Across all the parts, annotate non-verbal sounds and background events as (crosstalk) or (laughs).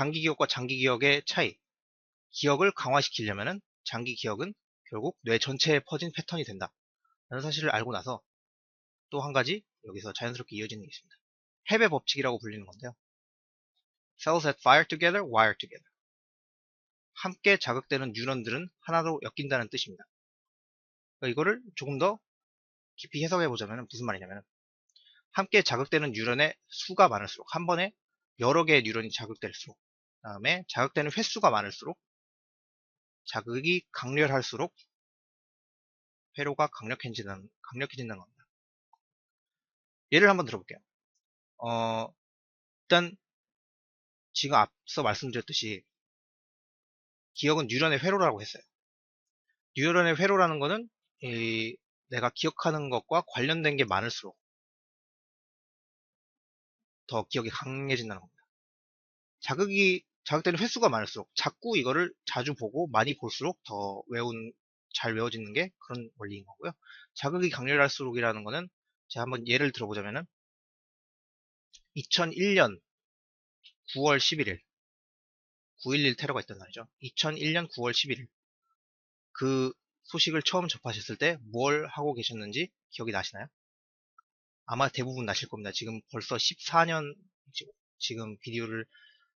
단기 기억과 장기 기억의 차이. 기억을 강화시키려면은 장기 기억은 결국 뇌 전체에 퍼진 패턴이 된다. 라는 사실을 알고 나서 또 한 가지 여기서 자연스럽게 이어지는 게 있습니다. 헤베 법칙이라고 불리는 건데요. Cells that fire together, wire together. 함께 자극되는 뉴런들은 하나로 엮인다는 뜻입니다. 그러니까 이거를 조금 더 깊이 해석해 보자면 무슨 말이냐면 함께 자극되는 뉴런의 수가 많을수록 한 번에 여러 개의 뉴런이 자극될수록 그 다음에 자극되는 횟수가 많을수록 자극이 강렬할수록 회로가 강력해진다는, 강력해진다는 겁니다. 예를 한번 들어볼게요. 어, 일단 지금 앞서 말씀드렸듯이 기억은 뉴런의 회로라고 했어요. 뉴런의 회로라는 거는 이, 내가 기억하는 것과 관련된 게 많을수록 더 기억이 강해진다는 겁니다. 자극이 자극되는 횟수가 많을수록 자꾸 이거를 자주 보고 많이 볼수록 더 외운 잘 외워지는 게 그런 원리인 거고요. 자극이 강렬할수록이라는 거는 제가 한번 예를 들어보자면은 2001년 9월 11일 9.11 테러가 있던 날이죠. 2001년 9월 11일 그 소식을 처음 접하셨을 때 뭘 하고 계셨는지 기억이 나시나요? 아마 대부분 나실 겁니다. 지금 벌써 14년 지금 비디오를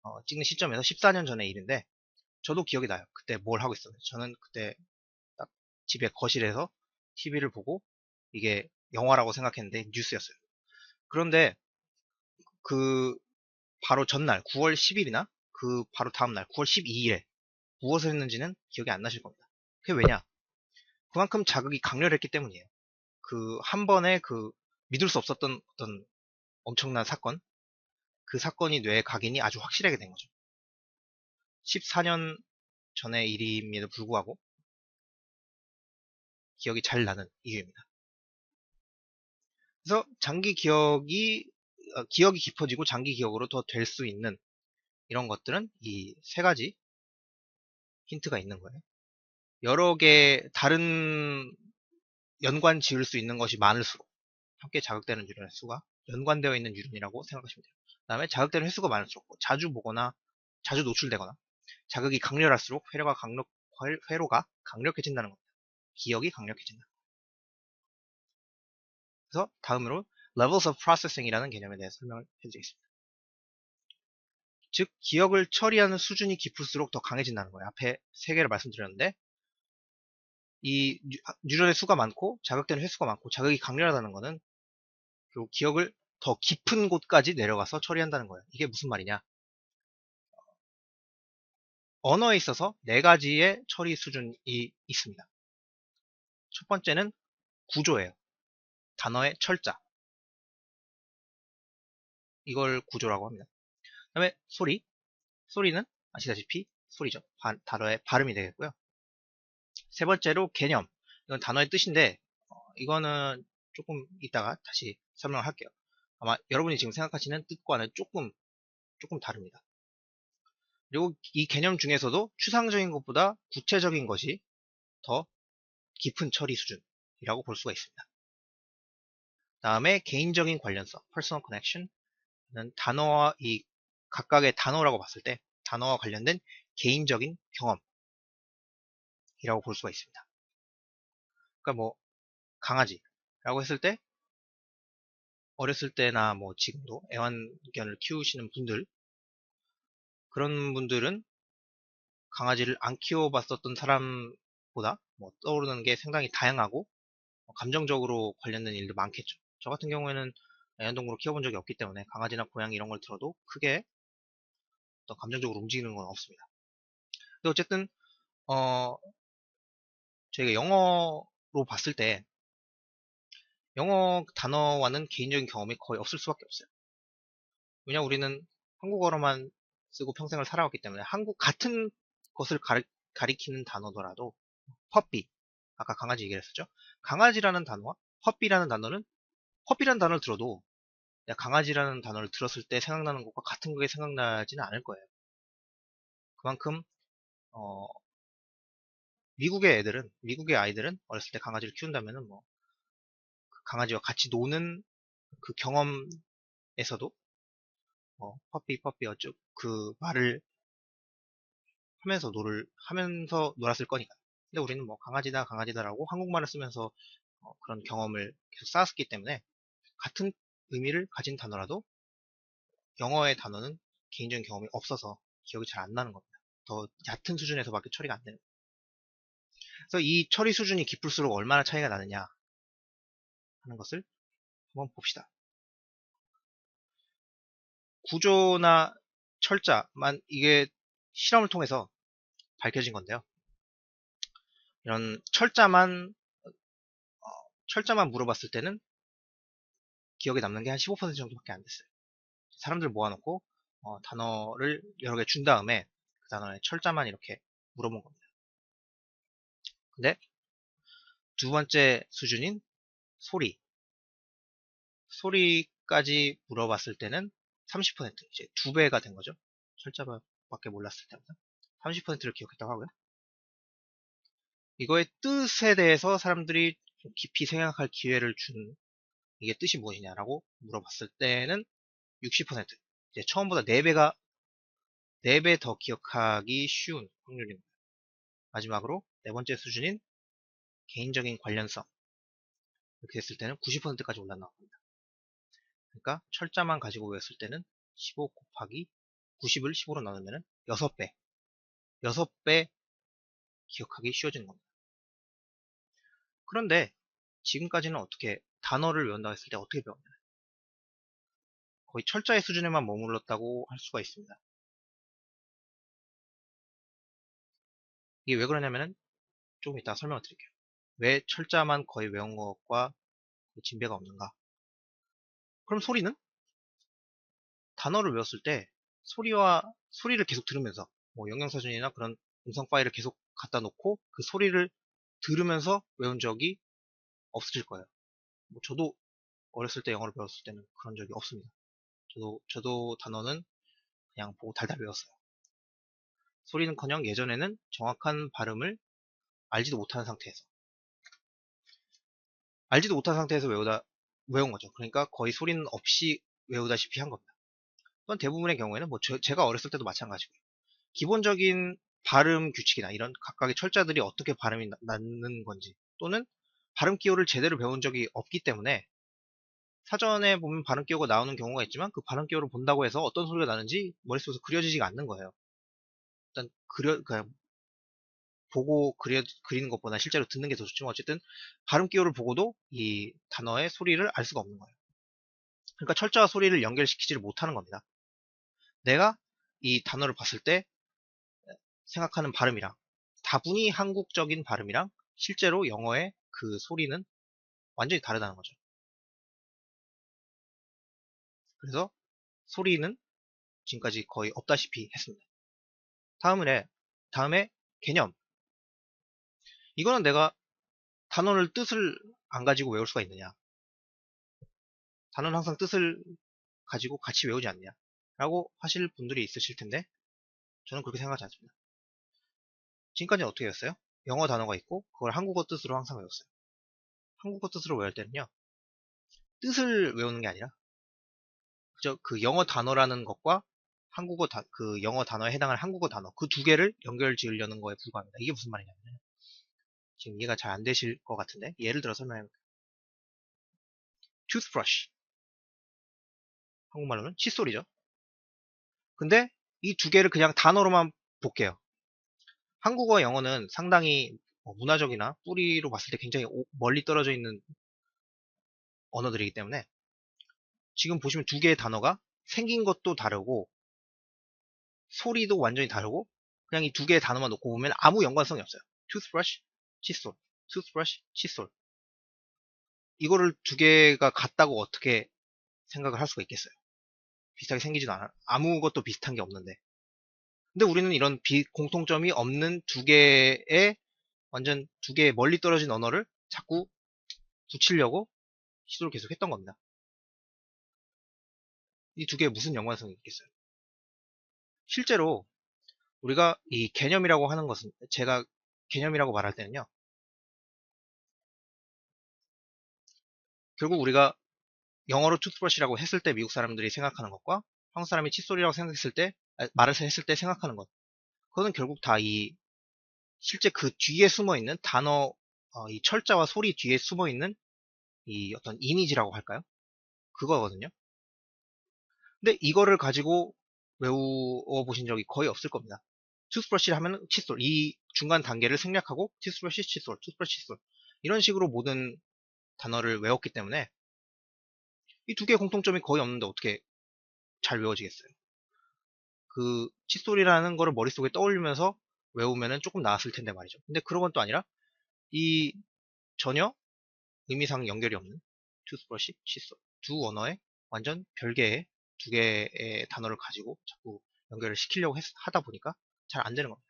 어, 찍는 시점에서 14년 전의 일인데 저도 기억이 나요. 그때 뭘 하고 있었는지. 저는 그때 딱 집에 거실에서 TV를 보고 이게 영화라고 생각했는데 뉴스였어요. 그런데 그 바로 전날 9월 10일이나 그 바로 다음날 9월 12일에 무엇을 했는지는 기억이 안 나실 겁니다. 그게 왜냐? 그만큼 자극이 강렬했기 때문이에요. 그 한 번에 그 믿을 수 없었던 어떤 엄청난 사건, 그 사건이 뇌에 각인이 아주 확실하게 된 거죠. 14년 전의 일임에도 불구하고 기억이 잘 나는 이유입니다. 그래서 장기 기억이 어, 기억이 깊어지고 장기 기억으로 더 될 수 있는 이런 것들은 이 세 가지 힌트가 있는 거예요. 여러 개 다른 연관 지을 수 있는 것이 많을수록 함께 자극되는 유전의 수가 연관되어 있는 유전이라고 생각하시면 돼요. 그 다음에 자극되는 횟수가 많을수록 뭐 자주 보거나 자주 노출되거나 자극이 강렬할수록 회로가 강력 회로가 강력해진다는 겁니다. 기억이 강력해진다. 그래서 다음으로 levels of processing이라는 개념에 대해 설명을 해드리겠습니다. 즉 기억을 처리하는 수준이 깊을수록 더 강해진다는 거예요. 앞에 세 개를 말씀드렸는데 이 뉴런의 수가 많고 자극되는 횟수가 많고 자극이 강렬하다는 것은 그리고 기억을 더 깊은 곳까지 내려가서 처리한다는 거예요. 이게 무슨 말이냐? 언어에 있어서 네 가지의 처리 수준이 있습니다. 첫 번째는 구조예요. 단어의 철자. 이걸 구조라고 합니다. 그 다음에 소리. 소리는 아시다시피 소리죠. 바, 단어의 발음이 되겠고요. 세 번째로 개념. 이건 단어의 뜻인데 어, 이거는 조금 이따가 다시 설명을 할게요. 아마 여러분이 지금 생각하시는 뜻과는 조금 조금 다릅니다. 그리고 이 개념 중에서도 추상적인 것보다 구체적인 것이 더 깊은 처리 수준이라고 볼 수가 있습니다. 다음에 개인적인 관련성, personal connection는 단어와 이 각각의 단어라고 봤을 때 단어와 관련된 개인적인 경험이라고 볼 수가 있습니다. 그러니까 뭐 강아지라고 했을 때 어렸을 때나 뭐 지금도 애완견을 키우시는 분들 그런 분들은 강아지를 안 키워봤었던 사람보다 뭐 떠오르는 게 상당히 다양하고 뭐 감정적으로 관련된 일도 많겠죠. 저 같은 경우에는 애완동물을 키워본 적이 없기 때문에 강아지나 고양이 이런 걸 들어도 크게 어떤 감정적으로 움직이는 건 없습니다. 근데 어쨌든 어 저희가 영어로 봤을 때 영어 단어와는 개인적인 경험이 거의 없을 수밖에 없어요. 왜냐 우리는 한국어로만 쓰고 평생을 살아왔기 때문에 한국 같은 것을 가리, 가리키는 단어더라도 퍼피 아까 강아지 얘기를 했었죠. 강아지라는 단어와 퍼피라는 단어는 퍼피라는 단어를 들어도 강아지라는 단어를 들었을 때 생각나는 것과 같은 게 생각나지는 않을 거예요. 그만큼 어, 미국의 애들은 미국의 아이들은 어렸을 때 강아지를 키운다면은 뭐 강아지와 같이 노는 그 경험에서도 뭐 퍼피 퍼피 어쩌 그 말을 하면서 놀을 하면서 놀았을 거니까. 근데 우리는 뭐 강아지다 강아지다라고 한국말을 쓰면서 어, 그런 경험을 계속 쌓았기 때문에 같은 의미를 가진 단어라도 영어의 단어는 개인적인 경험이 없어서 기억이 잘 안 나는 겁니다. 더 얕은 수준에서밖에 처리가 안 되는. 그래서 이 처리 수준이 깊을수록 얼마나 차이가 나느냐 하는 것을 한번 봅시다. 구조나 철자만 이게 실험을 통해서 밝혀진 건데요. 이런 철자만 어, 철자만 물어봤을 때는 기억에 남는 게 한 15% 정도밖에 안 됐어요. 사람들 모아놓고 어, 단어를 여러 개 준 다음에 그 단어의 철자만 이렇게 물어본 겁니다. 근데 두 번째 수준인 소리 소리까지 물어봤을 때는 30% 이제 두 배가 된 거죠. 철자밖에 몰랐을 때보다 30%를 기억했다고 하고요. 이거의 뜻에 대해서 사람들이 깊이 생각할 기회를 준 이게 뜻이 무엇이냐라고 물어봤을 때는 60% 이제 처음보다 4배가 4배 더 기억하기 쉬운 확률입니다. 마지막으로 네 번째 수준인 개인적인 관련성 이렇게 됐을 때는 90%까지 올라나옵니다. 그러니까 철자만 가지고 외웠을 때는 15 곱하기 90을 15로 나누면 6배 6배 기억하기 쉬워지는 겁니다. 그런데 지금까지는 어떻게 단어를 외운다고 했을 때 어떻게 배웠나요? 거의 철자의 수준에만 머물렀다고 할 수가 있습니다. 이게 왜 그러냐면은 조금 이따 설명을 드릴게요. 왜 철자만 거의 외운 것과 진배가 없는가? 그럼 소리는? 단어를 외웠을 때 소리와 소리를 계속 들으면서 뭐 영양사전이나 그런 음성 파일을 계속 갖다 놓고 그 소리를 들으면서 외운 적이 없으실 거예요. 뭐 저도 어렸을 때 영어를 배웠을 때는 그런 적이 없습니다. 저도 저도 단어는 그냥 보고 달달 외웠어요. 소리는커녕 예전에는 정확한 발음을 알지도 못하는 상태에서 알지도 못한 상태에서 외우다 외운 거죠. 그러니까 거의 소리는 없이 외우다시피 한 겁니다. 또한 대부분의 경우에는 뭐 저, 제가 어렸을 때도 마찬가지고요. 기본적인 발음 규칙이나 이런 각각의 철자들이 어떻게 발음이 나, 는 건지 또는 발음 기호를 제대로 배운 적이 없기 때문에 사전에 보면 발음 기호가 나오는 경우가 있지만 그 발음 기호를 본다고 해서 어떤 소리가 나는지 머릿속에서 그려지지가 않는 거예요. 일단 그려 그냥 보고 그려, 그리는 것보다 실제로 듣는 게 더 좋지만 어쨌든 발음 기호를 보고도 이 단어의 소리를 알 수가 없는 거예요. 그러니까 철자와 소리를 연결시키지를 못하는 겁니다. 내가 이 단어를 봤을 때 생각하는 발음이랑 다분히 한국적인 발음이랑 실제로 영어의 그 소리는 완전히 다르다는 거죠. 그래서 소리는 지금까지 거의 없다시피 했습니다. 다음에 다음에 개념. 이거는 내가 단어를 뜻을 안 가지고 외울 수가 있느냐. 단어는 항상 뜻을 가지고 같이 외우지 않냐. 라고 하실 분들이 있으실 텐데 저는 그렇게 생각하지 않습니다. 지금까지 어떻게 했어요? 영어 단어가 있고 그걸 한국어 뜻으로 항상 외웠어요. 한국어 뜻으로 외울 때는요. 뜻을 외우는 게 아니라 그저 그 영어 단어라는 것과 한국어 다, 그 영어 단어에 해당하는 한국어 단어 그 두 개를 연결 지으려는 거에 불과합니다. 이게 무슨 말이냐면 지금 이해가 잘 안 되실 것 같은데 예를 들어 설명해 볼게요. toothbrush 한국말로는 칫솔이죠. 근데 이 두 개를 그냥 단어로만 볼게요. 한국어 영어는 상당히 뭐 문화적이나 뿌리로 봤을 때 굉장히 멀리 떨어져 있는 언어들이기 때문에 지금 보시면 두 개의 단어가 생긴 것도 다르고 소리도 완전히 다르고 그냥 이 두 개의 단어만 놓고 보면 아무 연관성이 없어요. toothbrush, 칫솔, toothbrush, 칫솔. 이거를 두 개가 같다고 어떻게 생각을 할 수가 있겠어요. 비슷하게 생기지도 않아. 아무것도 비슷한 게 없는데. 근데 우리는 이런 비, 공통점이 없는 두 개의 완전 두 개의 멀리 떨어진 언어를 자꾸 붙이려고 시도를 계속 했던 겁니다. 이 두 개에 무슨 연관성이 있겠어요? 실제로 우리가 이 개념이라고 하는 것은 제가 개념이라고 말할 때는요. 결국 우리가 영어로 투스브러시라고 했을 때 미국 사람들이 생각하는 것과 한국 사람이 칫솔이라고 생각했을 때 말을 했을 때 생각하는 것 그거는 결국 다 이 실제 그 뒤에 숨어 있는 단어 어, 이 철자와 소리 뒤에 숨어 있는 이 어떤 이미지라고 할까요? 그거거든요. 근데 이거를 가지고 외워 보신 적이 거의 없을 겁니다. 투스브러시를 하면 칫솔, 이 중간 단계를 생략하고 투스브러시, 칫솔, 투스브러시, 칫솔 이런 식으로 모든 단어를 외웠기 때문에 이 두 개의 공통점이 거의 없는데 어떻게 잘 외워지겠어요. 그 칫솔이라는 거를 머릿속에 떠올리면서 외우면은 조금 나았을 텐데 말이죠. 근데 그런 건 또 아니라 이 전혀 의미상 연결이 없는 투스브러시, 칫솔 두 언어의 완전 별개의 두 개의 단어를 가지고 자꾸 연결을 시키려고 했- 하다 보니까 잘 안 되는 겁니다.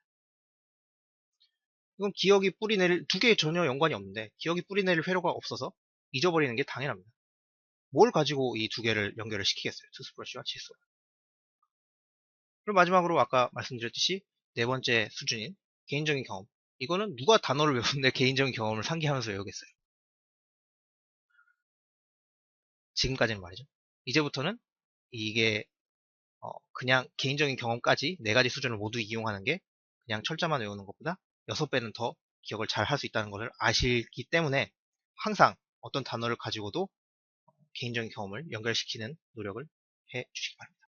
이건 기억이 뿌리내릴 두 개에 전혀 연관이 없는데 기억이 뿌리내릴 회로가 없어서 잊어버리는 게 당연합니다. 뭘 가지고 이 두 개를 연결을 시키겠어요? 투스브러시와 칫솔. 그리고 마지막으로 아까 말씀드렸듯이 네 번째 수준인 개인적인 경험. 이거는 누가 단어를 외우는데 (laughs) 개인적인 경험을 상기하면서 외우겠어요. 지금까지는 말이죠. 이제부터는 이게 어, 그냥 개인적인 경험까지 네 가지 수준을 모두 이용하는 게 그냥 철자만 외우는 것보다 여섯 배는 더 기억을 잘 할 수 있다는 것을 아시기 때문에 항상 어떤 단어를 가지고도 개인적인 경험을 연결시키는 노력을 해 주시기 바랍니다.